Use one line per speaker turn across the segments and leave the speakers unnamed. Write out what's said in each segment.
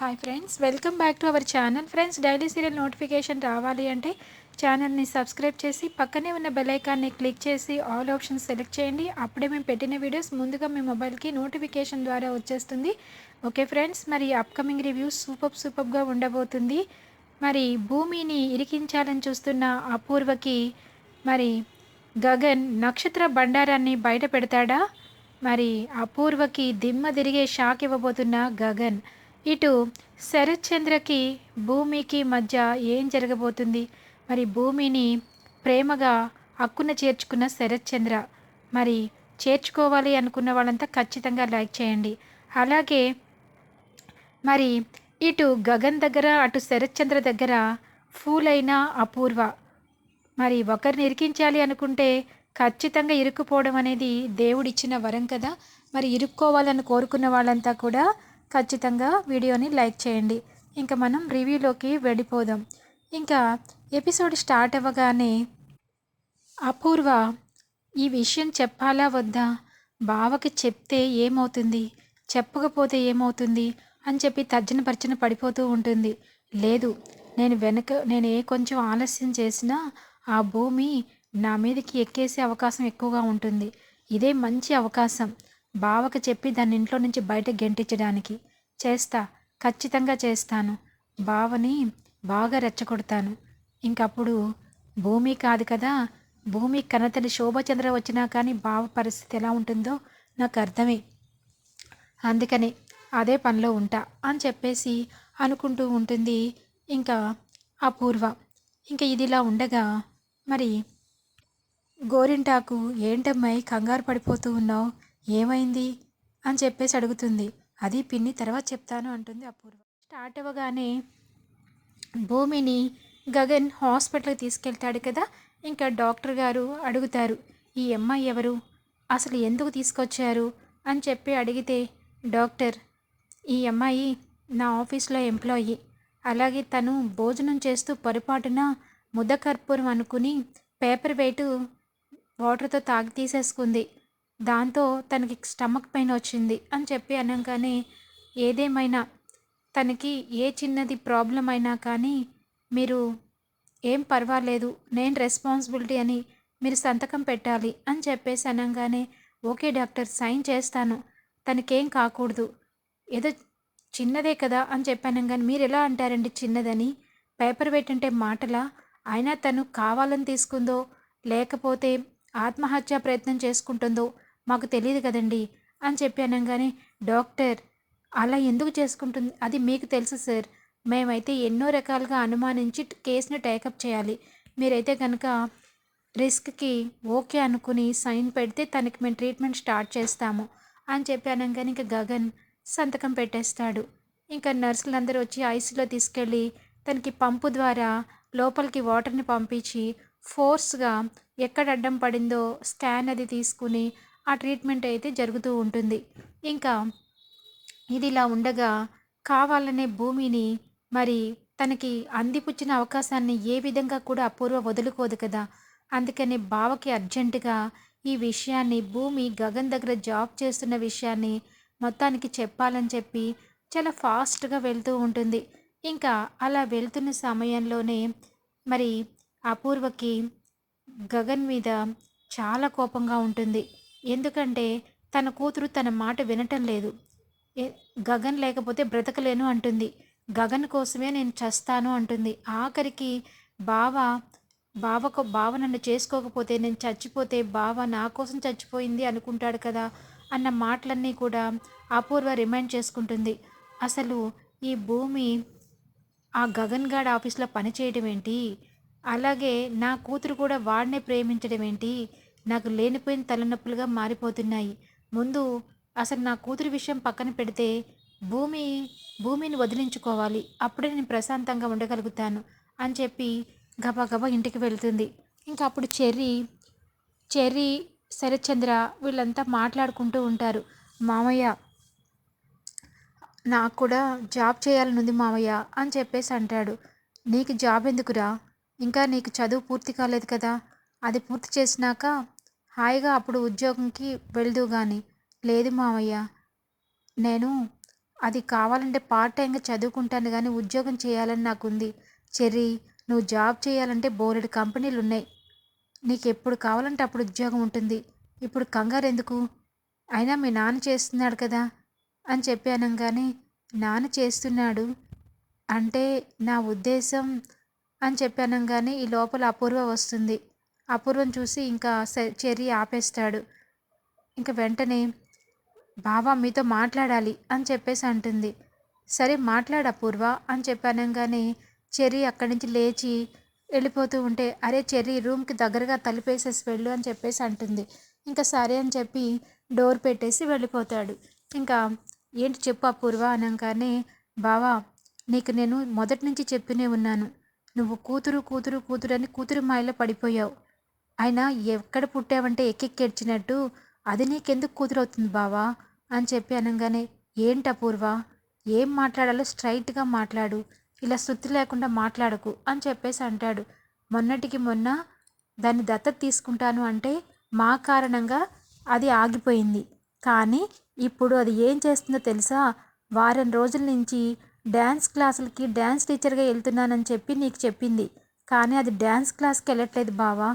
Hi friends welcome back to our channel friends daily serial notification రావాలి అంటే ఛానల్ని subscribe చేసి పక్కనే ఉన్న బెలైకాన్ని క్లిక్ చేసి ఆల్ ఆప్షన్స్ సెలెక్ట్ చేయండి. అప్పుడే మేము పెట్టిన వీడియోస్ ముందుగా మీ మొబైల్కి నోటిఫికేషన్ ద్వారా వచ్చేస్తుంది. ఓకే ఫ్రెండ్స్ మరి అప్కమింగ్ రివ్యూస్ సూపర్ సూపర్గా ఉండబోతుంది. మరి భూమిని ఇరికించాలని చూస్తున్న అపూర్వకి మరి గగన్ నక్షత్ర బండారాన్ని బయట పెడతాడా? మరి అపూర్వకి దిమ్మ తిరిగే షాక్ ఇవ్వబోతున్న గగన్. ఇటు శరత్చంద్రకి భూమికి మధ్య ఏం జరగబోతుంది? మరి భూమిని ప్రేమగా హక్కున చేర్చుకున్న శరత్చంద్ర మరి చేర్చుకోవాలి అనుకున్న వాళ్ళంతా ఖచ్చితంగా లైక్ చేయండి. అలాగే మరి ఇటు గగన్ దగ్గర అటు శరత్చంద్ర దగ్గర ఫూల్ అయిన అపూర్వ మరి ఒకరిని ఇరికించాలి అనుకుంటే ఖచ్చితంగా ఇరుక్కుపోవడం అనేది దేవుడిచ్చిన వరం కదా? మరి ఇరుక్కోవాలని కోరుకున్న వాళ్ళంతా కూడా ఖచ్చితంగా వీడియోని లైక్ చేయండి. ఇంకా మనం రివ్యూలోకి వెళ్ళిపోదాం. ఇంకా ఎపిసోడ్ స్టార్ట్ అవ్వగానే అపూర్వ ఈ విషయం చెప్పాలా వద్దా? బావకి చెప్తే ఏమవుతుంది? చెప్పకపోతే ఏమవుతుంది? అని చెప్పి తర్జన పరిచన పడిపోతూ ఉంటుంది. లేదు నేను వెనక నేను ఏ కొంచెం ఆలస్యం చేసినా ఆ భూమి నా మీదకి ఎక్కేసే అవకాశం ఎక్కువగా ఉంటుంది. ఇదే మంచి అవకాశం. బావకు చెప్పి దాన్ని ఇంట్లో నుంచి బయట గెంటించడానికి చేస్తా ఖచ్చితంగా చేస్తాను. బావని బాగా రెచ్చగొడతాను. ఇంకప్పుడు భూమి కాదు కదా భూమి కనతని శోభచంద్ర వచ్చినా కానీ బావ పరిస్థితి ఎలా ఉంటుందో నాకు అర్థమే. అందుకని అదే పనిలో ఉంటా అని చెప్పేసి అనుకుంటూ ఉంటుంది ఇంకా అపూర్వ. ఇంకా ఇదిలా ఉండగా మరి గోరింటాకు ఏంటమ్మాయి కంగారు పడిపోతూ ఉన్నావు? ఏమైంది? అని చెప్పేసి అడుగుతుంది. అది పిన్ని తర్వాత చెప్తాను అంటుంది అపూర్వ. స్టార్ట్ అవ్వగానే భూమిని గగన్ హాస్పిటల్కి తీసుకెళ్తాడు కదా? ఇంకా డాక్టర్ గారు అడుగుతారు ఈ అమ్మాయి ఎవరు? అసలు ఎందుకు తీసుకొచ్చారు? అని చెప్పి అడిగితే డాక్టర్ ఈ అమ్మాయి నా ఆఫీస్లో ఎంప్లాయీ. అలాగే తను భోజనం చేస్తూ పొరపాటున ముద్దకర్పూరం అనుకుని పేపర్ వెయిట్ వాటర్తో తాగి తీసేసుకుంది. దాంతో తనకి స్టమక్ పెయిన్ వచ్చింది అని చెప్పి అనగానే ఏదేమైనా తనకి ఏ చిన్నది ప్రాబ్లం అయినా కానీ మీరు ఏం పర్వాలేదు నేను రెస్పాన్సిబిలిటీ అని మీరు సంతకం పెట్టాలి అని చెప్పేసి అనగానే ఓకే డాక్టర్ సైన్ చేస్తాను తనకేం కాకూడదు ఏదో చిన్నదే కదా అని చెప్పాను కానీ మీరు ఎలా అంటారండి చిన్నదని? పేపర్ వెయిట్ అంటే మాటలా? అయినా తను కావాలని తీసుకుందో లేకపోతే ఆత్మహత్య ప్రయత్నం చేసుకుంటుందో మాకు తెలియదు కదండి అని చెప్పి అనగానే డాక్టర్ అలా ఎందుకు చేసుకుంటుంది? అది మీకు తెలుసు సార్. మేమైతే ఎన్నో రకాలుగా అనుమానించి కేసుని టేకప్ చేయాలి. మీరైతే కనుక రిస్క్కి ఓకే అనుకుని సైన్ పెడితే తనకి మేము ట్రీట్మెంట్ స్టార్ట్ చేస్తాము అని చెప్పి అనగానే ఇంకా గగన్ సంతకం పెట్టేస్తాడు. ఇంకా నర్సులందరూ వచ్చి ఐసీలో తీసుకెళ్ళి తనకి పంపు ద్వారా లోపలికి వాటర్ని పంపించి ఫోర్స్గా ఎక్కడ అడ్డం పడిందో స్కాన్ అది తీసుకుని ఆ ట్రీట్మెంట్ అయితే జరుగుతూ ఉంటుంది. ఇంకా ఇది ఇలా ఉండగా కావాలనే భూమిని మరి తనకి అందిపుచ్చిన అవకాశాన్ని ఏ విధంగా కూడా అపూర్వ వదులుకోదు కదా. అందుకని బావకి అర్జెంటుగా ఈ విషయాన్ని భూమి గగన్ దగ్గర జాబ్ చేస్తున్న విషయాన్ని మొత్తానికి చెప్పాలని చెప్పి చాలా ఫాస్ట్గా వెళ్తూ ఉంటుంది. ఇంకా అలా వెళ్తున్న సమయంలోనే మరి అపూర్వకి గగన్ మీద చాలా కోపంగా ఉంటుంది. ఎందుకంటే తన కూతురు తన మాట వినటం లేదు. గగన్ లేకపోతే బ్రతకలేను అంటుంది. గగన్ కోసమే నేను చస్తాను అంటుంది. ఆఖరికి బావ బావకు బావ నన్ను చేసుకోకపోతే నేను చచ్చిపోతే బావ నా కోసం చచ్చిపోయింది అనుకుంటాడు కదా అన్న మాటలన్నీ కూడా అపూర్వ రిమైండ్ చేసుకుంటుంది. అసలు ఈ భూమి ఆ గగన్ గాడ్ ఆఫీస్లో పనిచేయడం ఏంటి? అలాగే నా కూతురు కూడా వాడినే ప్రేమించడం ఏంటి? నాకు లేనిపోయిన తలనొప్పులుగా మారిపోతున్నాయి. ముందు అసలు నా కూతురు విషయం పక్కన పెడితే భూమి భూమిని వదిలించుకోవాలి. అప్పుడే నేను ప్రశాంతంగా ఉండగలుగుతాను అని చెప్పి గబగబా ఇంటికి వెళ్తుంది. ఇంకా అప్పుడు చెర్రీ చెర్రీ శరత్చంద్ర వీళ్ళంతా మాట్లాడుకుంటూ ఉంటారు. మామయ్య నాకు కూడా జాబ్ చేయాలనుంది మామయ్య అని చెప్పేసి అంటాడు. నీకు జాబ్ ఎందుకురా? ఇంకా నీకు చదువు పూర్తి కాలేదు కదా? అది పూర్తి చేసినాక హాయిగా అప్పుడు ఉద్యోగంకి వెళ్దు కానీ లేదు మామయ్య నేను అది కావాలంటే పార్ట్ టైంగా చదువుకుంటాను కానీ ఉద్యోగం చేయాలని నాకుంది. చెర్రీ నువ్వు జాబ్ చేయాలంటే బోలెడు కంపెనీలు ఉన్నాయి. నీకు ఎప్పుడు కావాలంటే అప్పుడు ఉద్యోగం ఉంటుంది. ఇప్పుడు కంగారు ఎందుకు? అయినా మీ నాన్న చేస్తున్నాడు కదా అని చెప్పాను కానీ నాన్న చేస్తున్నాడు అంటే నా ఉద్దేశం అని చెప్పాను కానీ ఈ లోపల అపూర్వ వస్తుంది. అపూర్వం చూసి ఇంకా స- చెర్రీ ఆపేస్తాడు. ఇంకా వెంటనే బావా మీతో మాట్లాడాలి అని చెప్పేసి అంటుంది. సరే మాట్లాడు అపూర్వ అని చెప్పి అనగానే చెర్రీ అక్కడి నుంచి లేచి వెళ్ళిపోతూ ఉంటే అరే చెర్రీ రూమ్కి దగ్గరగా తలిపేసేసి వెళ్ళు అని చెప్పేసి అంటుంది. ఇంకా సరే అని చెప్పి డోర్ పెట్టేసి వెళ్ళిపోతాడు. ఇంకా ఏంటి చెప్పు అపూర్వ అనగానే బావా నీకు నేను మొదటి నుంచి చెప్తూనే ఉన్నాను. నువ్వు కూతురు కూతురు కూతురు అని కూతురు మాయలో పడిపోయావు. ఆయన ఎక్కడ పుట్టావంటే ఎక్కెక్కేడ్చినట్టు అది నీకెందుకు కుదురవుతుంది బావా? అని చెప్పి అనగానే ఏంటి అపూర్వ? ఏం మాట్లాడాలో స్ట్రైట్గా మాట్లాడు. ఇలా శృతి లేకుండా మాట్లాడకు అని చెప్పేసి అంటాడు. మొన్నటికి మొన్న దాన్ని దత్తత తీసుకుంటాను అంటే మా కారణంగా అది ఆగిపోయింది. కానీ ఇప్పుడు అది ఏం చేస్తుందో తెలుసా? వారం రోజుల నుంచి డ్యాన్స్ క్లాసులకి డ్యాన్స్ టీచర్గా వెళ్తున్నానని చెప్పి నీకు చెప్పింది. కానీ అది డ్యాన్స్ క్లాస్కి వెళ్ళట్లేదు బావా.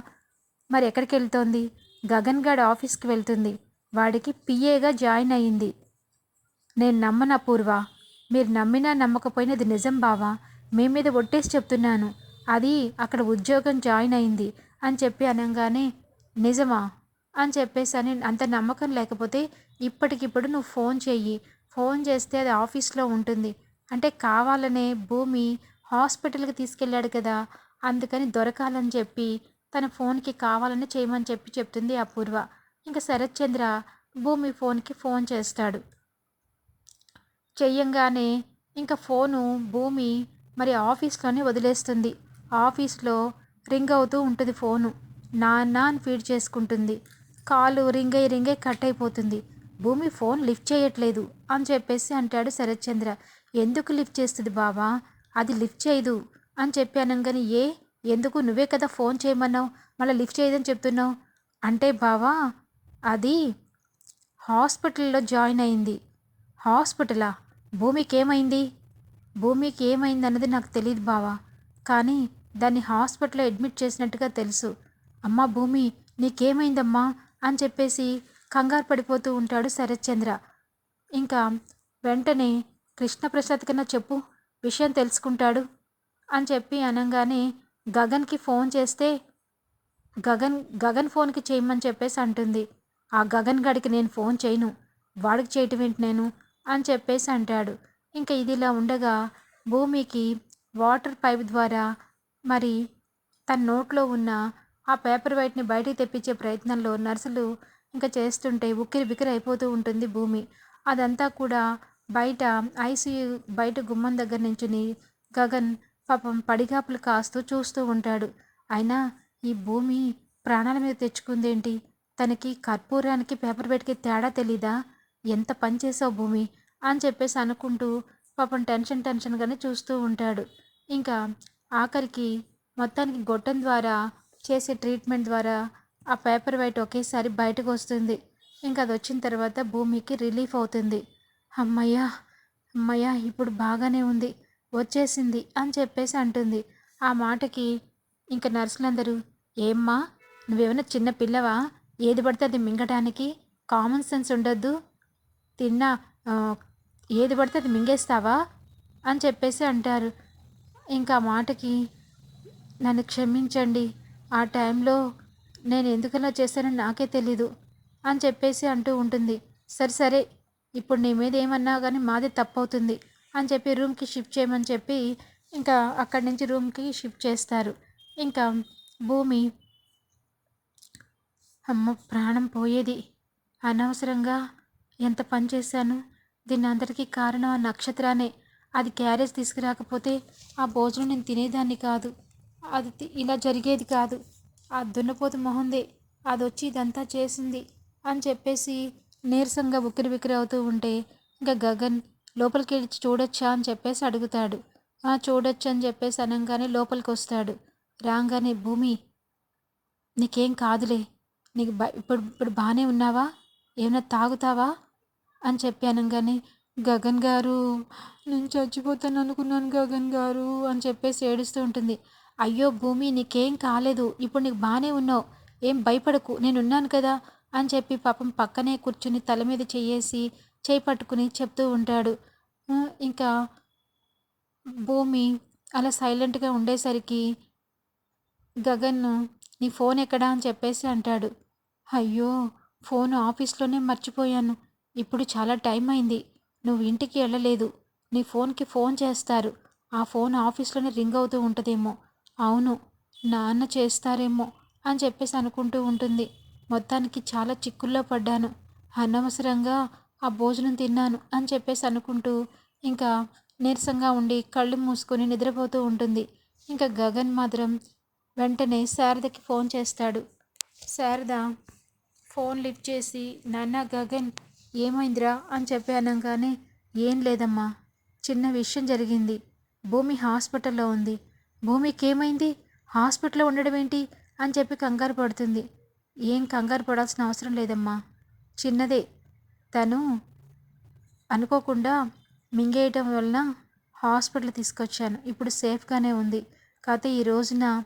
మరి ఎక్కడికి వెళ్తోంది గగన్ గడ్ ఆఫీస్కి వెళ్తుంది. వాడికి పిఏగా జాయిన్ అయ్యింది నేను నమ్మన అపూర్వ మీరు నమ్మినా నమ్మకపోయినా ఇది నిజం బావా? మీ మీద ఒట్టేసి చెప్తున్నాను. అది అక్కడ ఉద్యోగం జాయిన్ అయింది అని చెప్పి అనగానే నిజమా? అని చెప్పేసి అని అంత నమ్మకం లేకపోతే ఇప్పటికిప్పుడు నువ్వు ఫోన్ చెయ్యి. ఫోన్ చేస్తే అది ఆఫీస్లో ఉంటుంది. అంటే కావాలనే భూమి హాస్పిటల్కి తీసుకెళ్ళాడు కదా? అందుకని దొరకాలని చెప్పి తన ఫోన్కి కావాలని చేయమని చెప్పి చెప్తుంది అపూర్వ. ఇంకా శరత్చంద్ర భూమి ఫోన్కి ఫోన్ చేస్తాడు. చెయ్యంగానే ఇంకా ఫోను భూమి మరి ఆఫీస్లోనే వదిలేస్తుంది. ఆఫీస్లో రింగ్ అవుతూ ఉంటుంది ఫోను. నాన్న అని ఫీడ్ చేసుకుంటుంది. కాలు రింగ్ అయ్యి రింగ్ అయ్యి కట్ అయిపోతుంది. భూమి ఫోన్ లిఫ్ట్ చేయట్లేదు అని చెప్పేసి అంటాడు శరత్చంద్ర. ఎందుకు లిఫ్ట్ చేస్తుంది బావా? అది లిఫ్ట్ చేయదు అని చెప్పాను కానీ ఏ? ఎందుకు నువ్వే కదా ఫోన్ చేయమన్నావు? మళ్ళీ లిఫ్ట్ చేయదని చెప్తున్నావు. అంటే బావా అది హాస్పిటల్లో జాయిన్ అయింది. హాస్పిటలా? భూమికి ఏమైంది భూమికి ఏమైంది అన్నది నాకు తెలియదు బావా. కానీ దాన్ని హాస్పిటల్లో అడ్మిట్ చేసినట్టుగా తెలుసు. అమ్మా భూమి నీకేమైందమ్మా? అని చెప్పేసి కంగారు పడిపోతూ ఉంటాడు శరత్చంద్ర. ఇంకా వెంటనే కృష్ణప్రసాద్ కన్నా చెప్పు విషయం తెలుసుకుంటాడు అని చెప్పి అనగానే గగన్కి ఫోన్ చేస్తే గగన్ గగన్ ఫోన్కి చేయమని చెప్పేసి అంటుంది. ఆ గగన్ గడికి నేను ఫోన్ చేయను. వాడికి చేయటం ఏంటి నేను? అని చెప్పేసి అంటాడు. ఇంకా ఇదిలా ఉండగా భూమికి వాటర్ పైప్ ద్వారా మరి తన నోట్లో ఉన్న ఆ పేపర్ వైట్ని బయటికి తెప్పించే ప్రయత్నంలో నర్సులు ఇంకా చేస్తుంటే ఉక్కిరి బిక్కిరి అయిపోతూ ఉంటుంది భూమి. అదంతా కూడా బయట ఐసీయూ బయట గుమ్మం దగ్గర నుంచుని గగన్ పాపం పడిగాపులు కాస్తూ చూస్తూ ఉంటాడు. అయినా ఈ భూమి ప్రాణాల మీద తెచ్చుకుందేంటి? తనకి కర్పూరానికి పేపర్ వెయిట్కి తేడా తెలీదా? ఎంత పని చేసావు భూమి? అని చెప్పేసి అనుకుంటూ పాపం టెన్షన్ టెన్షన్గానే చూస్తూ ఉంటాడు. ఇంకా ఆఖరికి మొత్తానికి గొట్టం ద్వారా చేసే ట్రీట్మెంట్ ద్వారా ఆ పేపర్ వైట్ ఒకేసారి బయటకు వస్తుంది. ఇంకా అది వచ్చిన తర్వాత భూమికి రిలీఫ్ అవుతుంది. అమ్మయ్యా! అమ్మయ్యా! ఇప్పుడు బాగానే ఉంది. వచ్చేసింది అని చెప్పేసి అంటుంది. ఆ మాటకి ఇంకా నర్సులందరూ ఏమ్మా నువ్వేమైనా చిన్న పిల్లవా? ఏది పడితే అది మింగటానికి కామన్ సెన్స్ ఉండొద్దు. తిన్నా ఏది పడితే అది మింగేస్తావా? అని చెప్పేసి అంటారు. ఇంకా మాటకి నన్ను క్షమించండి ఆ టైంలో నేను ఎందుకలా చేశానో నాకే తెలీదు అని చెప్పేసి అంటూ ఉంటుంది. సరే సరే ఇప్పుడు నీ మీద ఏమన్నా కానీ మాదే తప్పు అవుతుంది అని చెప్పి రూమ్కి షిఫ్ట్ చేయమని చెప్పి ఇంకా అక్కడి నుంచి రూమ్కి షిఫ్ట్ చేస్తారు. ఇంకా భూమి అమ్మ ప్రాణం పోయేది. అనవసరంగా ఎంత పని చేశాను? దీని అందరికీ కారణం ఆ నక్షత్రానే. అది క్యారేజ్ తీసుకురాకపోతే ఆ భోజనం నేను తినేదాన్ని కాదు. అది తి- ఇలా జరిగేది కాదు. ఆ దున్నపోతు మొహందే. అది వచ్చి ఇదంతా చేసింది అని చెప్పేసి నీరసంగా ఉక్కిరి బిక్కిరి అవుతూ ఉంటే ఇంకా గగన్ లోపలికి వెళ్ళి చూడొచ్చా అని చెప్పేసి అడుగుతాడు. ఆ చూడొచ్చు అని చెప్పేసి అనగానే లోపలికి వస్తాడు రాగానే భూమి నీకేం కాదులే. నీకు ఇప్పుడు ఇప్పుడు బాగానే ఉన్నావా? ఏమైనా తాగుతావా? అని చెప్పి అనగానే గగన్ గారు నేను చచ్చిపోతాను అనుకున్నాను గగన్ గారు అని చెప్పేసి ఏడుస్తూ ఉంటుంది. అయ్యో భూమి నీకేం కాలేదు. ఇప్పుడు నీకు బాగానే ఉన్నావు. ఏం భయపడకు. నేనున్నాను కదా అని చెప్పి పాపం పక్కనే కూర్చుని తల మీద చెయ్యేసి చేయి పట్టుకుని చెప్తూ ఉంటాడు. ఇంకా భూమి అలా సైలెంట్గా ఉండేసరికి గగన్ను నీ ఫోన్ ఎక్కడా అని చెప్పేసి అంటాడు. అయ్యో ఫోన్ ఆఫీస్లోనే మర్చిపోయాను. ఇప్పుడు చాలా టైం అయింది. నువ్వు ఇంటికి వెళ్ళలేదు. నీ ఫోన్కి ఫోన్ చేస్తారు. ఆ ఫోన్ ఆఫీస్లోనే రింగ్ అవుతూ ఉంటుందేమో. అవును నాన్న చేస్తారేమో అని చెప్పేసి అనుకుంటూ ఉంటుంది. మొత్తానికి చాలా చిక్కుల్లో పడ్డాను. అనవసరంగా ఆ భోజనం తిన్నాను అని చెప్పేసి అనుకుంటూ ఇంకా నీరసంగా ఉండి కళ్ళు మూసుకొని నిద్రపోతూ ఉంటుంది. ఇంకా గగన్ మాత్రం వెంటనే శారదకి ఫోన్ చేస్తాడు. శారద ఫోన్ లిఫ్ట్ చేసి నాన్న గగన్ ఏమైందిరా? అని చెప్పి అనగానే ఏం లేదమ్మా చిన్న విషయం జరిగింది. భూమి హాస్పిటల్లో ఉంది. భూమికి ఏమైంది హాస్పిటల్లో ఉండడం ఏంటి? అని చెప్పి కంగారు పడుతుంది. ఏం కంగారు పడాల్సిన అవసరం లేదమ్మా. చిన్నదే. తను అనుకోకుండా మింగేయటం వలన హాస్పిటల్ తీసుకొచ్చాను. ఇప్పుడు సేఫ్గానే ఉంది. కాకపోతే ఈ రోజున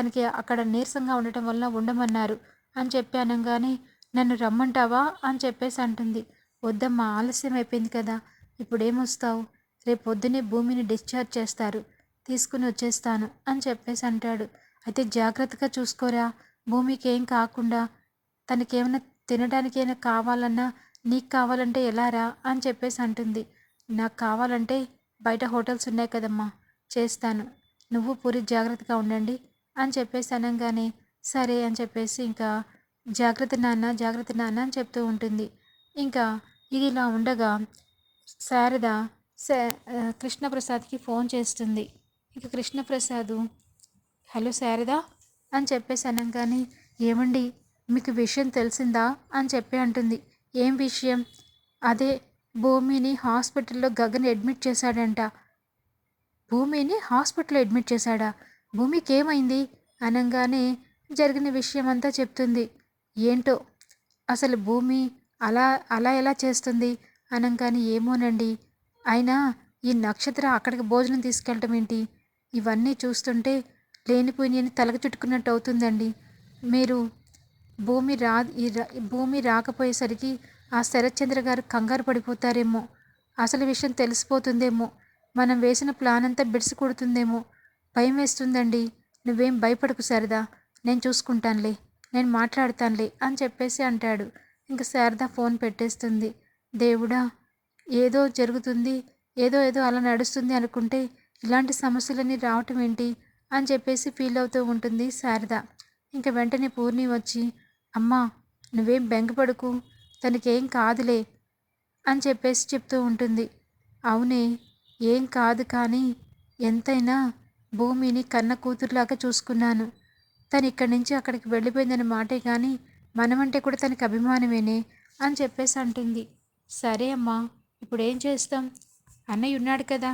తనకి అక్కడ నీరసంగా ఉండటం వల్ల ఉండమన్నారు. అని చెప్పి అనగానే నన్ను రమ్మంటావా? అని చెప్పేసి అంటుంది. వద్దమ్మా ఆలస్యం అయిపోయింది కదా. ఇప్పుడేమొస్తావు? రేపు పొద్దునే భూమిని డిశ్చార్జ్ చేస్తారు. తీసుకుని వచ్చేస్తాను అని చెప్పేసి అంటాడు. అయితే జాగ్రత్తగా చూసుకోరా. భూమికి ఏం కాకుండా తనకేమైనా తినడానికి ఏమైనా కావాలన్నా నీకు కావాలంటే ఎలా రా అని చెప్పేసి అంటుంది. నాకు కావాలంటే బయట హోటల్స్ ఉన్నాయి కదమ్మా చేస్తాను. నువ్వు పూరి జాగ్రత్తగా ఉండండి అని చెప్పేసి అనగానే సరే అని చెప్పేసి ఇంకా జాగ్రత్త నాన్న జాగ్రత్త నాన్న అని చెప్తూ ఉంటుంది. ఇంకా ఇది ఇలా ఉండగా శారద కృష్ణప్రసాద్కి ఫోన్ చేస్తుంది. ఇంకా కృష్ణప్రసాద్ హలో శారద అని చెప్పేసి అనగానే ఏమండి మీకు విషయం తెలిసిందా? అని చెప్పి అంటుంది. ఏం విషయం? అదే భూమిని హాస్పిటల్లో గగన్ అడ్మిట్ చేశాడంట. భూమిని హాస్పిటల్లో అడ్మిట్ చేశాడా? భూమికి ఏమైంది అనగానే జరిగిన విషయం అంతా చెప్తుంది. ఏంటో? అసలు భూమి అలా అలా ఎలా చేస్తుంది? అనగానే ఏమోనండి. అయినా ఈ నక్షత్ర అక్కడికి భోజనం తీసుకెళ్ళటం ఏంటి? ఇవన్నీ చూస్తుంటే లేనిపోయినని తలకు చుట్టుకున్నట్టు అవుతుందండి. మీరు భూమి రా ఈ రా- భూమి రాకపోయేసరికి ఆ శరత్చంద్ర గారు కంగారు పడిపోతారేమో. అసలు విషయం తెలిసిపోతుందేమో. మనం వేసిన ప్లాన్ అంతా బిడిసి కొడుతుందేమో. భయం వేస్తుందండి. నువ్వేం భయపడకు శారదా. నేను చూసుకుంటానులే. నేను మాట్లాడతానులే అని చెప్పేసి అంటాడు. ఇంకా శారద ఫోన్ పెట్టేస్తుంది. దేవుడా ఏదో జరుగుతుంది. ఏదో ఏదో అలా నడుస్తుంది అనుకుంటే ఇలాంటి సమస్యలన్నీ రావటం ఏంటి? అని చెప్పేసి ఫీల్ అవుతూ ఉంటుంది శారద. ఇంకా వెంటనే పూర్ణి వచ్చి అమ్మా నువ్వేం బెంగపడుకు తనకేం కాదులే అని చెప్పేసి చెప్తూ ఉంటుంది. అవునే ఏం కాదు కానీ ఎంతైనా భూమిని కన్న కూతురులాగా చూసుకున్నాను. తను ఇక్కడి నుంచి అక్కడికి వెళ్ళిపోయిందన్న మాటే కానీ మనమంటే కూడా తనకి అభిమానమేనే అని చెప్పేసి అంటుంది. సరే అమ్మా ఇప్పుడు ఏం చేస్తాం? అన్నయ్య ఉన్నాడు కదా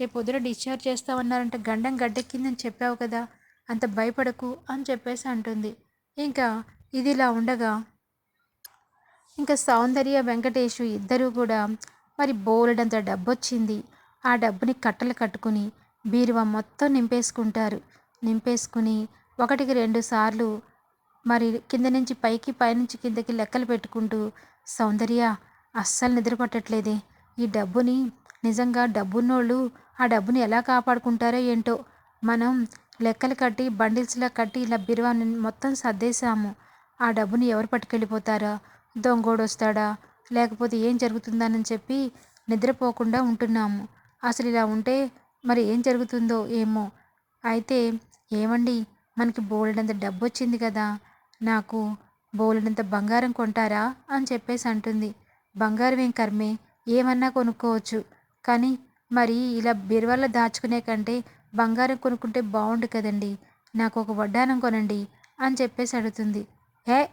రేపు పొద్దున డిశ్చార్జ్ చేస్తామన్నారంటే గండం గడ్డెక్కిందని చెప్పావు కదా అంత భయపడకు అని చెప్పేసి అంటుంది. ఇంకా ఇదిలా ఉండగా ఇంకా సౌందర్య వెంకటేష్ ఇద్దరూ కూడా మరి బోలెడంత డబ్బు వచ్చింది ఆ డబ్బుని కట్టలు కట్టుకుని బీరువా మొత్తం నింపేసుకుంటారు. నింపేసుకుని ఒకటికి రెండు సార్లు మరి కింద నుంచి పైకి పైనుంచి కిందకి లెక్కలు పెట్టుకుంటూ సౌందర్య అస్సలు నిద్రపట్టట్లేదే. ఈ డబ్బుని నిజంగా డబ్బున్నోళ్ళు ఆ డబ్బుని ఎలా కాపాడుకుంటారో ఏంటో మనం లెక్కలు కట్టి బండిల్స్లా కట్టి ఇలా బిరువాని మొత్తం సర్దేశాము. ఆ డబ్బుని ఎవరు పట్టుకెళ్ళిపోతారా? దొంగోడు వస్తాడా లేకపోతే ఏం జరుగుతుందానని చెప్పి నిద్రపోకుండా ఉంటున్నాము. అసలు ఇలా ఉంటే మరి ఏం జరుగుతుందో ఏమో. అయితే ఏమండి? మనకి బోలెడంత డబ్బు వచ్చింది కదా. నాకు బోలెడంత బంగారం కొంటారా? అని చెప్పేసి అంటుంది. బంగారం ఏం కర్మే? ఏమన్నా కొనుక్కోవచ్చు. కానీ మరి ఇలా బీరువాలో దాచుకునే కంటే బంగారం కొనుక్కుంటే బాగుండు కదండి. నాకు ఒక వడ్డానం కొనండి అని చెప్పేసి అడుగుతుంది. హే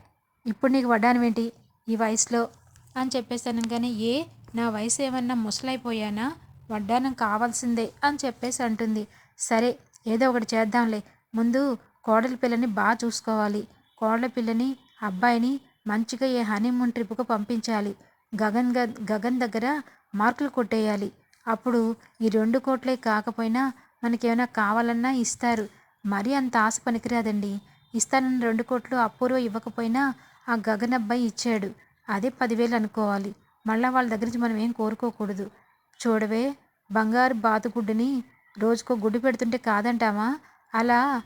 ఇప్పుడు నీకు వడ్డానం ఏంటి ఈ వయసులో? అని చెప్పేసాను కానీ ఏ నా వయసు ఏమన్నా ముసలైపోయానా? వడ్డానం కావాల్సిందే అని చెప్పేసి అంటుంది. సరే ఏదో ఒకటి చేద్దాంలే. ముందు కోడలి పిల్లని బాగా చూసుకోవాలి. కోడల పిల్లని అబ్బాయిని మంచిగా ఏ హనీమూన్ ట్రిప్కు పంపించాలి. గగన్ గ- గగన్ దగ్గర మార్కులు కొట్టేయాలి. అప్పుడు ఈ రెండు కోట్లే కాకపోయినా మనకేమైనా కావాలన్నా ఇస్తారు. మరీ అంత ఆశ పనికిరాదండి. ఇస్తానన్న రెండు కోట్లు అపూర్వ ఇవ్వకపోయినా ఆ గగన్ అబ్బాయి ఇచ్చాడు. అదే పదివేలు అనుకోవాలి. మళ్ళీ వాళ్ళ దగ్గర నుంచి మనం ఏం కోరుకోకూడదు. చూడవే బంగారు బాతుగుడ్డుని రోజుకో గుడ్డు పెడుతుంటే కాదంటామా? అలా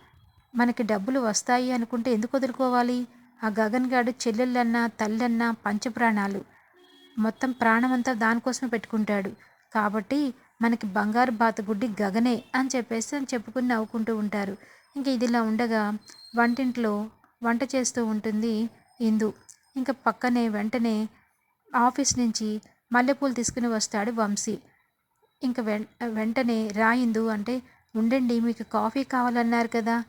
మనకి డబ్బులు వస్తాయి అనుకుంటే ఎందుకు వదులుకోవాలి? ఆ గగన్ గాడు చెల్లెళ్ళన్నా తల్లన్నా పంచప్రాణాలు. మొత్తం ప్రాణమంతా దానికోసమే పెట్టుకుంటాడు. కాబట్టి మనకి బంగారు బాతుగుడ్డి గగనే అని చెప్పేసి అని చెప్పుకుని నవ్వుకుంటూ ఉంటారు. ఇంక ఇదిలా ఉండగా వంటింట్లో వంట చేస్తూ ఉంటుంది ఇందు. ఇంకా పక్కనే వెంటనే ఆఫీస్ నుంచి మల్లెపూలు తీసుకుని వస్తాడు వంశీ. ఇంక వెం వెంటనే రాయిందు అంటే ఉండండి మీకు కాఫీ కావాలన్నారు కదా.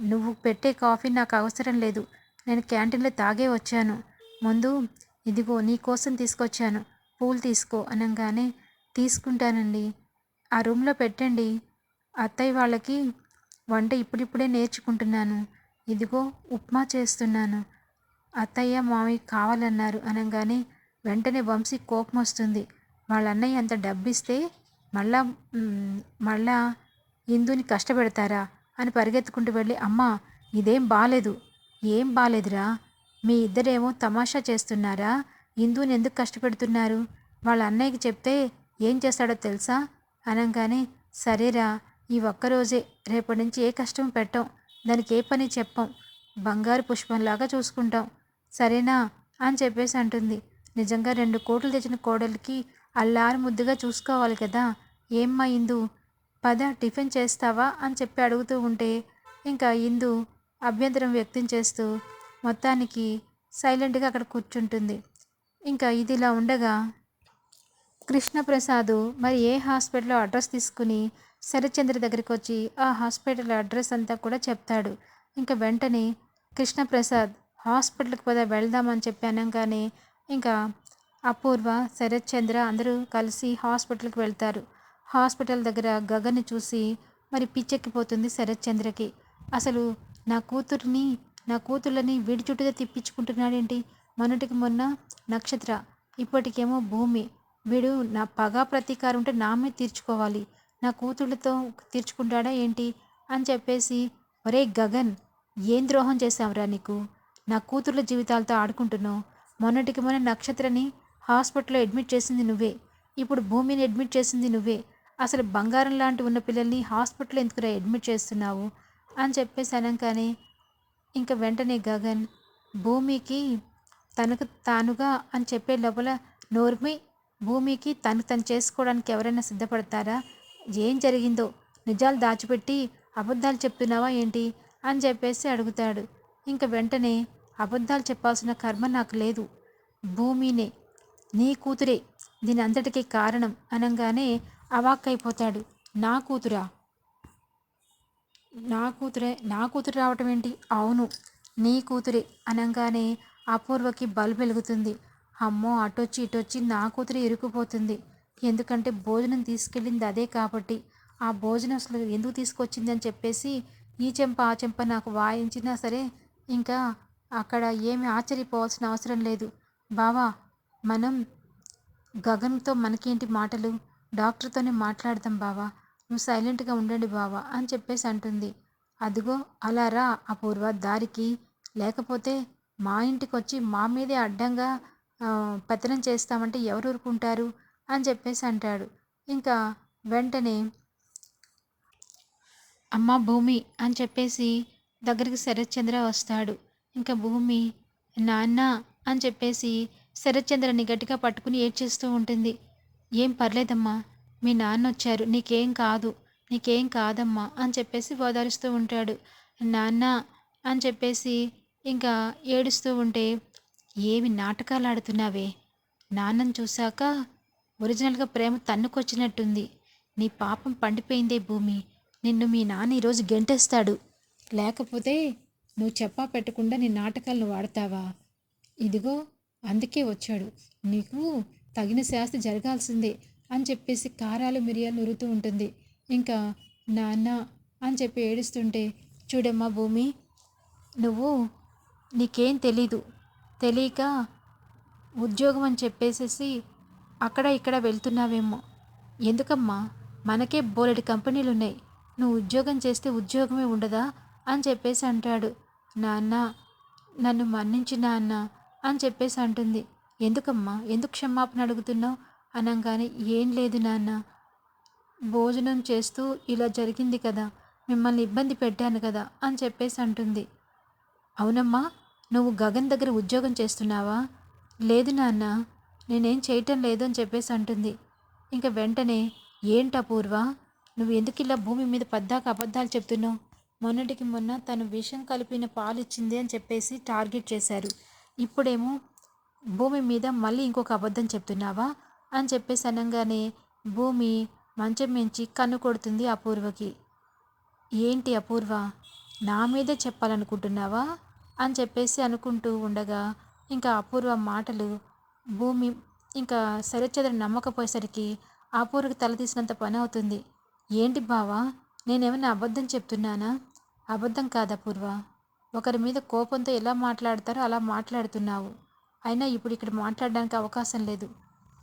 నువ్వు పెట్టే కాఫీ నాకు అవసరం లేదు. నేను క్యాంటీన్లో తాగే వచ్చాను. ముందు ఇదిగో నీ కోసం తీసుకొచ్చాను. పూలు తీసుకో అనగానే తీసుకుంటానండి. ఆ రూమ్లో పెట్టండి. అత్తయ్య వాళ్ళకి వంట ఇప్పుడిప్పుడే నేర్చుకుంటున్నాను. ఇదిగో ఉప్మా చేస్తున్నాను. అత్తయ్య మామయ్య కావాలన్నారు అనగానే వెంటనే వంశీ కోపం వస్తుంది. వాళ్ళ అన్నయ్య అంత డబ్బిస్తే మళ్ళా మళ్ళా ఇందుని కష్టపెడతారా అని పరిగెత్తుకుంటూ వెళ్ళి అమ్మ ఇదేం బాలేదు. ఏం బాలేదురా? మీ ఇద్దరేమో తమాషా చేస్తున్నారా? ఇందుని ఎందుకు కష్టపెడుతున్నారు? వాళ్ళ అన్నయ్యకి చెప్తే ఏం చేస్తాడో తెలుసా? అనగానే సరేరా ఈ ఒక్కరోజే రేపటి నుంచి ఏ కష్టం పెట్టం. దానికి ఏ పని చెప్పం. బంగారు పుష్పంలాగా చూసుకుంటాం. సరేనా? అని చెప్పేసి అంటుంది. నిజంగా రెండు కోట్లు తెచ్చిన కోడలికి అల్లారు ముద్దుగా చూసుకోవాలి కదా. ఏమ్మా ఇందు? పద టిఫిన్ చేస్తావా? అని చెప్పి అడుగుతూ ఉంటే ఇంకా ఇందు అభ్యంతరం వ్యక్తం చేస్తూ మొత్తానికి సైలెంట్గా అక్కడ కూర్చుంటుంది. ఇంకా ఇదిలా ఉండగా కృష్ణప్రసాద్ మరి ఏ హాస్పిటల్లో అడ్రస్ తీసుకుని శరత్చంద్ర దగ్గరికి వచ్చి ఆ హాస్పిటల్ అడ్రస్ అంతా కూడా చెప్తాడు. ఇంకా వెంటనే కృష్ణప్రసాద్ హాస్పిటల్కి పద వెళ్దామని చెప్పి అనగానే ఇంకా అపూర్వ శరత్చంద్ర అందరూ కలిసి హాస్పిటల్కి వెళ్తారు. హాస్పిటల్ దగ్గర గగన్ని చూసి మరి పిచ్చెక్కిపోతుంది శరత్చంద్రకి. అసలు నా కూతుర్ని నా కూతుర్లని వీడి చుట్టూగా తిప్పించుకుంటున్నాడేంటి? మొన్నటికి మొన్న నక్షత్ర ఇప్పటికేమో భూమి. వీడు నా పగా ప్రతీకారం ఉంటే నామే తీర్చుకోవాలి. నా కూతుళ్ళతో తీర్చుకుంటాడా ఏంటి? అని చెప్పేసి ఒరే గగన్ ఏం ద్రోహం చేశావురా నీకు? నా కూతుర్ల జీవితాలతో ఆడుకుంటున్నావు. మొన్నటికి మొన్న నక్షత్రని హాస్పిటల్లో అడ్మిట్ చేసింది నువ్వే. ఇప్పుడు భూమిని అడ్మిట్ చేసింది నువ్వే. అసలు బంగారం లాంటి ఉన్న పిల్లల్ని హాస్పిటల్ ఎందుకురా అడ్మిట్ చేస్తున్నావు? అని చెప్పేసి అనగానే ఇంకా వెంటనే గగన్ భూమికి తనకు తానుగా అని చెప్పే లోపల నోర్మి భూమికి తను తను చేసుకోవడానికి ఎవరైనా సిద్ధపడతారా? ఏం జరిగిందో? నిజాలు దాచిపెట్టి అబద్ధాలు చెప్తున్నావా ఏంటి? అని చెప్పేసి అడుగుతాడు. ఇంక వెంటనే అబద్ధాలు చెప్పాల్సిన కర్మ నాకు లేదు. భూమినే నీ కూతురే దీని అంతటికీ కారణం అనగానే అవాక్కైపోతాడు. నా కూతురా? నా కూతురే నా కూతురు రావటం ఏంటి? అవును నీ కూతురే అనగానే అపూర్వకి బల్బు వెలుగుతుంది అమ్మో అటొచ్చి ఇటొచ్చి నా కూతురు ఇరుక్కుపోతుంది. ఎందుకంటే భోజనం తీసుకెళ్ళింది అదే కాబట్టి. ఆ భోజనం అసలు ఎందుకు తీసుకొచ్చింది అని చెప్పేసి ఈ చెంప ఆ చెంప నాకు వాయించినా సరే ఇంకా అక్కడ ఏమి ఆశ్చర్యపోవాల్సిన అవసరం లేదు. బావా మనం గగన్తో మనకేంటి మాటలు? డాక్టర్తోనే మాట్లాడదాం బావా. నువ్వు సైలెంట్గా ఉండండి బావా అని చెప్పేసి అంటుంది. అదిగో అలా రా అపూర్వ దారికి. లేకపోతే మా ఇంటికి వచ్చి మా మీదే అడ్డంగా పెత్తనం చేస్తామంటే ఎవరు ఊరుకుంటారు? అని చెప్పేసి అంటాడు. ఇంకా వెంటనే అమ్మ భూమి అని చెప్పేసి దగ్గరికి శరత్చంద్ర వస్తాడు. ఇంకా భూమి నాన్న అని చెప్పేసి శరత్చంద్రని గట్టిగా పట్టుకుని ఏడ్చేస్తూ ఉంటుంది. ఏం పర్లేదమ్మా మీ నాన్న వచ్చారు నీకేం కాదు నీకేం కాదమ్మా అని చెప్పేసి ఓదారుస్తూ ఉంటాడు. నాన్న అని చెప్పేసి ఇంకా ఏడుస్తూ ఉంటే ఏమి నాటకాలు ఆడుతున్నావే? నాన్నను చూశాక ఒరిజినల్గా ప్రేమ తన్నుకొచ్చినట్టుంది. నీ పాపం పండిపోయిందే భూమి. నిన్ను మీ నాన్న ఈరోజు గెంటేస్తాడు. లేకపోతే నువ్వు చెప్పా పెట్టకుండా నీ నాటకాలను వాడతావా? ఇదిగో అందుకే వచ్చాడు. నీకు తగిన శాస్తి జరగాల్సిందే అని చెప్పేసి కారాలు మిరియాలు నురుతూ ఉంటుంది. ఇంకా నాన్న అని చెప్పి ఏడుస్తుంటే చూడమ్మా భూమి నువ్వు నీకేం తెలీదు. తెలియక ఉద్యోగం అని చెప్పేసేసి అక్కడ ఇక్కడ వెళ్తున్నావేమో. ఎందుకమ్మా? మనకే బోలెడు కంపెనీలు ఉన్నాయి నువ్వు ఉద్యోగం చేస్తే ఉద్యోగమే ఉండదా? అని చెప్పేసి అంటాడు. నాన్న నన్ను మన్నించు నాన్న అని చెప్పేసి అంటుంది. ఎందుకమ్మా? ఎందుకు క్షమాపణ అడుగుతున్నావు? అనగానే ఏం లేదు నాన్న. భోజనం చేస్తూ ఇలా జరిగింది కదా. మిమ్మల్ని ఇబ్బంది పెట్టాను కదా అని చెప్పేసి అంటుంది. అవునమ్మా నువ్వు గగన్ దగ్గర ఉద్యోగం చేస్తున్నావా? లేదు నాన్న. నేనేం చేయటం లేదు అని చెప్పేసి అంటుంది. ఇంకా వెంటనే ఏంటి అపూర్వ నువ్వు ఎందుకు ఇలా భూమి మీద పద్దాక అబద్ధాలు చెప్తున్నావు? మొన్నటికి మొన్న తను విషం కలిపిన పాలు ఇచ్చింది అని చెప్పేసి టార్గెట్ చేశారు. ఇప్పుడేమో భూమి మీద మళ్ళీ ఇంకొక అబద్ధం చెప్తున్నావా? అని చెప్పేసి అనగానే భూమి మంచం మించి కన్ను కొడుతుంది అపూర్వకి. ఏంటి అపూర్వ? నా మీదే చెప్పాలనుకుంటున్నావా? అని చెప్పేసి అనుకుంటూ ఉండగా ఇంకా అపూర్వ మాటలు భూమి ఇంకా సరిచంద్ర నమ్మకపోయేసరికి ఆ తల తీసినంత పని అవుతుంది. ఏంటి బావా? నేనేమైనా అబద్ధం చెప్తున్నానా? అబద్ధం కాదా పూర్వ? ఒకరి మీద కోపంతో ఎలా మాట్లాడతారో అలా మాట్లాడుతున్నావు. అయినా ఇప్పుడు ఇక్కడ మాట్లాడడానికి అవకాశం లేదు.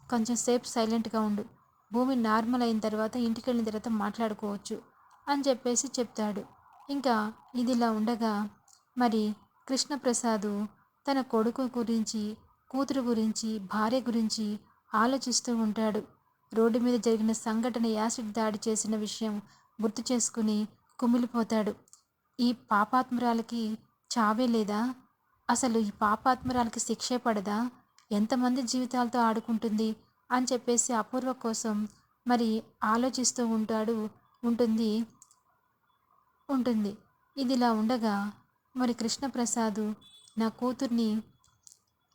కొంచెం సేపు సైలెంట్గా ఉండు. భూమి నార్మల్ అయిన తర్వాత ఇంటికి వెళ్ళిన తర్వాత మాట్లాడుకోవచ్చు అని చెప్పేసి చెప్తాడు. ఇంకా ఇదిలా ఉండగా మరి కృష్ణప్రసాద్ తన కొడుకు గురించి కూతురు గురించి భార్య గురించి ఆలోచిస్తూ ఉంటాడు. రోడ్డు మీద జరిగిన సంఘటన యాసిడ్ దాడి చేసిన విషయం గుర్తు చేసుకుని కుమిలిపోతాడు. ఈ పాపాత్మురాలకి చావే లేదా? అసలు ఈ పాపాత్మురాలకి శిక్షే పడదా? ఎంతమంది జీవితాలతో ఆడుకుంటుంది అని చెప్పేసి అపూర్వ కోసం మరి ఆలోచిస్తూ ఉంటాడు ఉంటుంది ఉంటుంది. ఇదిలా ఉండగా మరి కృష్ణప్రసాద్ నా కూతుర్ని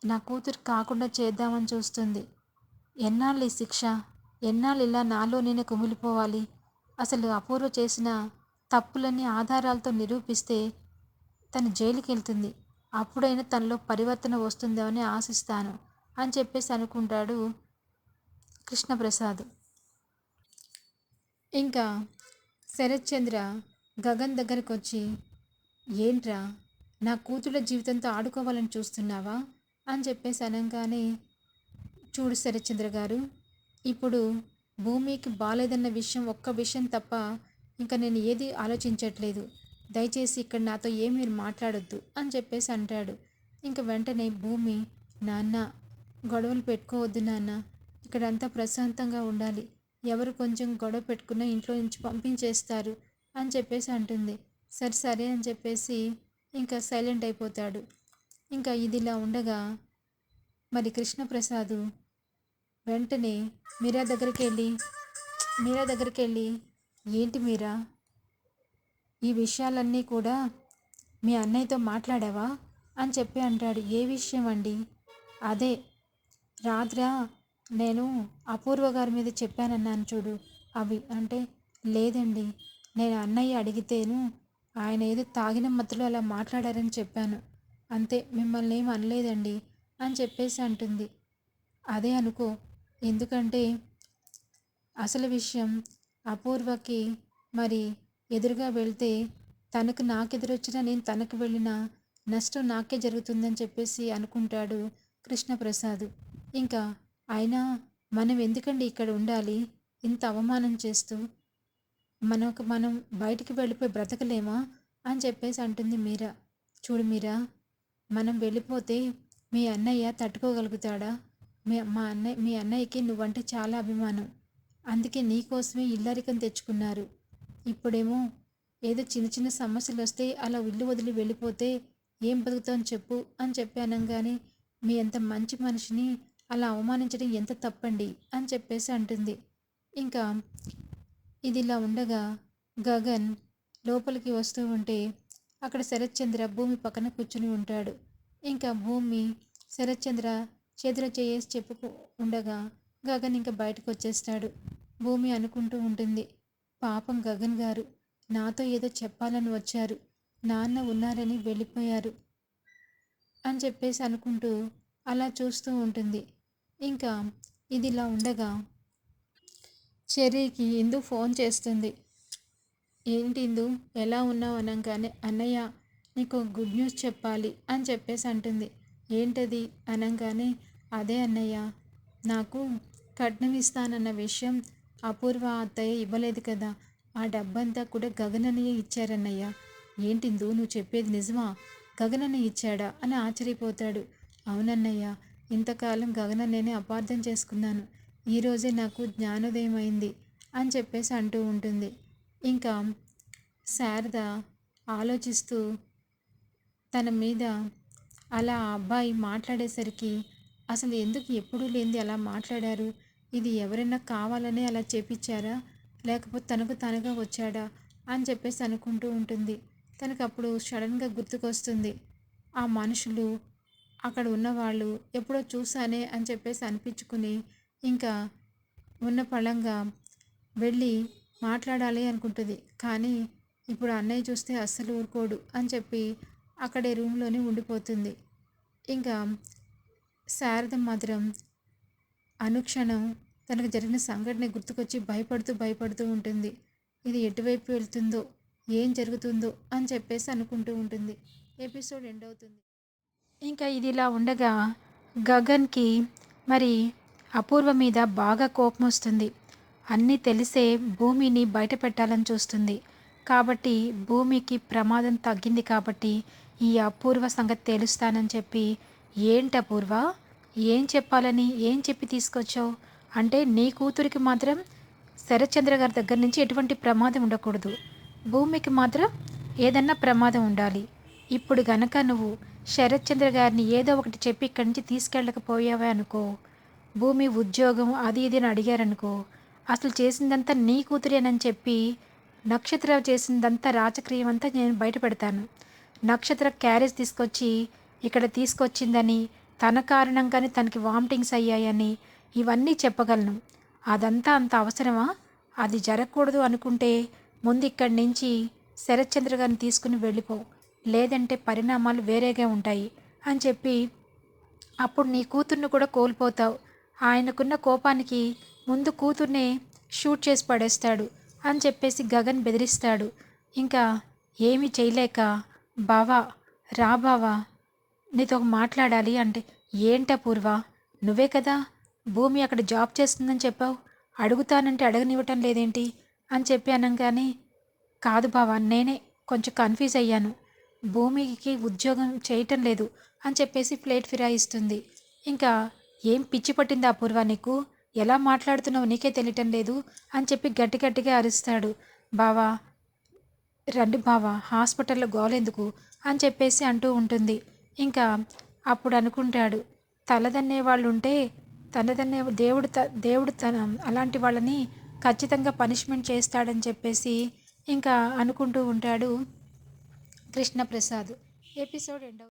నా కూతురు కాకుండా చేద్దామని చూస్తుంది. ఎన్నాళ్ళు ఈ శిక్ష? ఎన్నాళ్ళు ఇలా నాలో నేనే కుమిలిపోవాలి? అసలు అపూర్వ చేసిన తప్పులన్నీ ఆధారాలతో నిరూపిస్తే తను జైలుకి వెళ్తుంది అప్పుడైనా తనలో పరివర్తన వస్తుందేమని ఆశిస్తాను అని చెప్పేసి అనుకుంటాడు కృష్ణప్రసాద్. ఇంకా శరత్చంద్ర గగన్ దగ్గరకు వచ్చి ఏంట్రా? నా కూతుళ్ళ జీవితంతో ఆడుకోవాలని చూస్తున్నావా? అని చెప్పేసి అనగానే చూడు శరత్చంద్ర గారు ఇప్పుడు భూమికి బాలేదన్న విషయం ఒక్క విషయం తప్ప ఇంకా నేను ఏది ఆలోచించట్లేదు. దయచేసి ఇక్కడ నాతో ఏం మీరు మాట్లాడొద్దు అని చెప్పేసి అంటాడు. ఇంక వెంటనే భూమి నాన్న గొడవలు పెట్టుకోవద్దు నాన్న. ఇక్కడ అంతా ప్రశాంతంగా ఉండాలి. ఎవరు కొంచెం గొడవ పెట్టుకున్నా ఇంట్లో నుంచి పంపించేస్తారు అని చెప్పేసి అంటుంది. సరే సరే అని చెప్పేసి ఇంకా సైలెంట్ అయిపోతాడు. ఇంకా ఇదిలా ఉండగా మరి కృష్ణప్రసాద్ వెంటనే మీరా దగ్గరికి వెళ్ళి మీరా దగ్గరికి వెళ్ళి ఏంటి మీరా? ఈ విషయాలన్నీ కూడా మీ అన్నయ్యతో మాట్లాడావా? అని చెప్పి అంటాడు. ఏ విషయం అండి? అదే రాత్ర నేను అపూర్వ గారి మీద చెప్పానన్నాను చూడు అవి అంటే లేదండి నేను అన్నయ్య అడిగితేను ఆయన ఏదో తాగిన మత్తులో అలా మాట్లాడారని చెప్పాను. అంతే మిమ్మల్ని ఏం అనలేదండి అని చెప్పేసి అంటుంది. అదే అనుకో ఎందుకంటే అసలు విషయం అపూర్వకి మరి ఎదురుగా వెళ్తే తనకు నాకెదురొచ్చినా నేను తనకు వెళ్ళిన నష్టం నాకే జరుగుతుందని చెప్పేసి అనుకుంటాడు కృష్ణప్రసాద్. ఇంకా అయినా మనం ఎందుకండి ఇక్కడ ఉండాలి? ఇంత అవమానం చేస్తూ మనకు మనం బయటికి వెళ్ళిపోయి బ్రతకలేమా? అని చెప్పేసి అంటుంది మీరా. చూడు మీరా మనం వెళ్ళిపోతే మీ అన్నయ్య తట్టుకోగలుగుతాడా? మీ మా అన్నయ్య మీ అన్నయ్యకి నువ్వంటే చాలా అభిమానం. అందుకే నీకోసమే ఇల్లరికం తెచ్చుకున్నారు. ఇప్పుడేమో ఏదో చిన్న చిన్న సమస్యలు వస్తే అలా ఇల్లు వదిలి వెళ్ళిపోతే ఏం బతుకుతావు చెప్పు అని చెప్పాను కానీ మీ అంత మంచి మనిషిని అలా అవమానించడం ఎంత తప్పండి అని చెప్పేసి అంటుంది. ఇంకా ఇది ఇలా ఉండగా గగన్ లోపలికి వస్తూ ఉంటే అక్కడ శరత్చంద్ర భూమి పక్కన కూర్చుని ఉంటాడు. ఇంకా భూమి శరత్చంద్ర చేతిలో చేసి చెప్పుకు ఉండగా గగన్ ఇంకా బయటకు వచ్చేస్తాడు. భూమి అనుకుంటూ ఉంటుంది. పాపం గగన్ గారు నాతో ఏదో చెప్పాలని వచ్చారు. నాన్న ఉన్నారని వెళ్ళిపోయారు అని చెప్పేసి అనుకుంటూ అలా చూస్తూ ఉంటుంది. ఇంకా ఇది ఇలా ఉండగా చెర్రీకి ఇందు ఫోన్ చేస్తుంది. ఏంటిందు ఎలా ఉన్నావు అనగానే అన్నయ్య నీకు గుడ్ న్యూస్ చెప్పాలి అని చెప్పేసి అంటుంది. ఏంటది? అనగానే అదే అన్నయ్య నాకు కట్నం ఇస్తానన్న విషయం అపూర్వ అత్తయ్య ఇవ్వలేదు కదా ఆ డబ్బంతా కూడా గగనన్నయ్య ఇచ్చారన్నయ్య. ఏంటిందు నువ్వు చెప్పేది నిజమా? గగనన్నయ్య ఇచ్చాడా? అని ఆశ్చర్యపోతాడు. అవునన్నయ్య ఇంతకాలం గగనన్నయ్యని అపార్థం చేసుకున్నాను. ఈరోజే నాకు జ్ఞానోదయం అయింది అని చెప్పేసి అంటూ ఉంటుంది. ఇంకా శారద ఆలోచిస్తూ తన మీద అలా ఆ అబ్బాయి మాట్లాడేసరికి అసలు ఎందుకు ఎప్పుడూ లేనిది అలా మాట్లాడారు? ఇది ఎవరైనా కావాలని అలా చేపించారా? లేకపోతే తనకు తనగా వచ్చాడా? అని చెప్పేసి అనుకుంటూ ఉంటుంది. తనకు అప్పుడు సడన్గా గుర్తుకొస్తుంది. ఆ మనుషులు అక్కడ ఉన్నవాళ్ళు ఎప్పుడో చూసానే అని చెప్పేసి అనిపించుకుని ఇంకా ఉన్న పళంగా వెళ్ళి మాట్లాడాలి అనుకుంటుంది. కానీ ఇప్పుడు అన్నయ్య చూస్తే అస్సలు ఊరుకోడు అని చెప్పి అక్కడే రూమ్లోనే ఉండిపోతుంది. ఇంకా శారద మాత్రం అనుక్షణం తనకు జరిగిన సంఘటన గుర్తుకొచ్చి భయపడుతూ భయపడుతూ ఉంటుంది. ఇది ఎటువైపు వెళ్తుందో ఏం జరుగుతుందో అని చెప్పేసి అనుకుంటూ ఉంటుంది. ఎపిసోడ్ ఎండ్ అవుతుంది. ఇంకా ఇది ఇలా ఉండగా గగన్కి మరి అపూర్వ మీద బాగా కోపం వస్తుంది. అన్నీ తెలిసే భూమిని బయట పెట్టాలని చూస్తుంది. కాబట్టి భూమికి ప్రమాదం తగ్గింది కాబట్టి ఈ అపూర్వ సంగతి తెలుస్తానని చెప్పి ఏంటి అపూర్వ? ఏం చెప్పాలని? ఏం చెప్పి తీసుకొచ్చావు? అంటే నీ కూతురికి మాత్రం శరత్చంద్ర గారి దగ్గర నుంచి ఎటువంటి ప్రమాదం ఉండకూడదు. భూమికి మాత్రం ఏదన్నా ప్రమాదం ఉండాలి. ఇప్పుడు గనక నువ్వు శరత్చంద్ర గారిని ఏదో ఒకటి చెప్పి ఇక్కడి నుంచి తీసుకెళ్ళకపోయావే అనుకో భూమి ఉద్యోగం అది ఇది అని అడిగారనుకో అసలు చేసిందంతా నీ కూతురేనని చెప్పి నక్షత్ర చేసిందంతా రాజక్రియం అంతా నేను బయట పెడతాను నక్షత్ర క్యారేజ్ తీసుకొచ్చి ఇక్కడ తీసుకొచ్చిందని తన కారణంగానే తనకి వామిటింగ్స్ అయ్యాయని ఇవన్నీ చెప్పగలను. అదంతా అంత అవసరమా? అది జరగకూడదు అనుకుంటే ముందు ఇక్కడి నుంచి శరత్చంద్ర గారిని తీసుకుని వెళ్ళిపో. లేదంటే పరిణామాలు వేరేగా ఉంటాయి అని చెప్పి అప్పుడు నీ కూతుర్ని కూడా కోల్పోతావు. ఆయనకున్న కోపానికి ముందు కూతుర్నే షూట్ చేసి పడేస్తాడు అని చెప్పేసి గగన్ బెదిరిస్తాడు. ఇంకా ఏమీ చేయలేక బావా రా బావా నీతో మాట్లాడాలి అంటే ఏంట పూర్వ నువ్వే కదా భూమి అక్కడ జాబ్ చేస్తుందని చెప్పావు. అడుగుతానంటే అడగనివ్వటం లేదేంటి? అని చెప్పి అనగానే కాదు బావా నేనే కొంచెం కన్ఫ్యూజ్ అయ్యాను. భూమికి ఉద్యోగం చేయటం లేదు అని చెప్పేసి ప్లేట్ ఫిరాయిస్తుంది. ఇంకా ఏం పిచ్చి పట్టిందా పూర్వ నీకు? ఎలా మాట్లాడుతున్నావు? నీకే తెలియటం లేదు అని చెప్పి గట్టి గట్టిగా అరుస్తాడు. బావా రండి బావా హాస్పిటల్లో గోలెందుకు? అని చెప్పేసి అంటూ ఉంటుంది. ఇంకా అప్పుడు అనుకుంటాడు తలదన్నే వాళ్ళు ఉంటే తనదన్నే దేవుడు త దేవుడు తన అలాంటి వాళ్ళని ఖచ్చితంగా పనిష్మెంట్ చేస్తాడని చెప్పేసి ఇంకా అనుకుంటూ ఉంటాడు కృష్ణప్రసాద్. Episode end